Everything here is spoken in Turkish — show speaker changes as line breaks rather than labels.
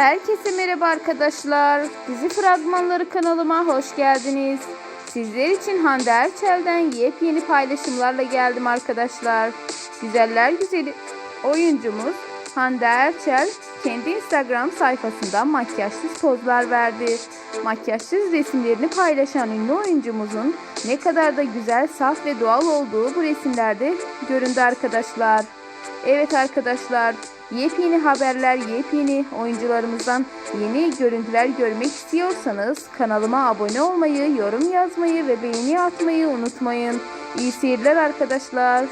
Herkese merhaba arkadaşlar. Dizi fragmanları kanalıma hoş geldiniz. Sizler için Hande Erçel'den yepyeni paylaşımlarla geldim arkadaşlar. Güzeller güzeli oyuncumuz Hande Erçel kendi Instagram sayfasından makyajsız pozlar verdi. Makyajsız resimlerini paylaşan ünlü oyuncumuzun ne kadar da güzel, saf ve doğal olduğu bu resimlerde göründü arkadaşlar. Evet arkadaşlar, yepyeni haberler, yepyeni oyuncularımızdan yeni görüntüler görmek istiyorsanız kanalıma abone olmayı, yorum yazmayı ve beğeni atmayı unutmayın. İyi seyirler arkadaşlar.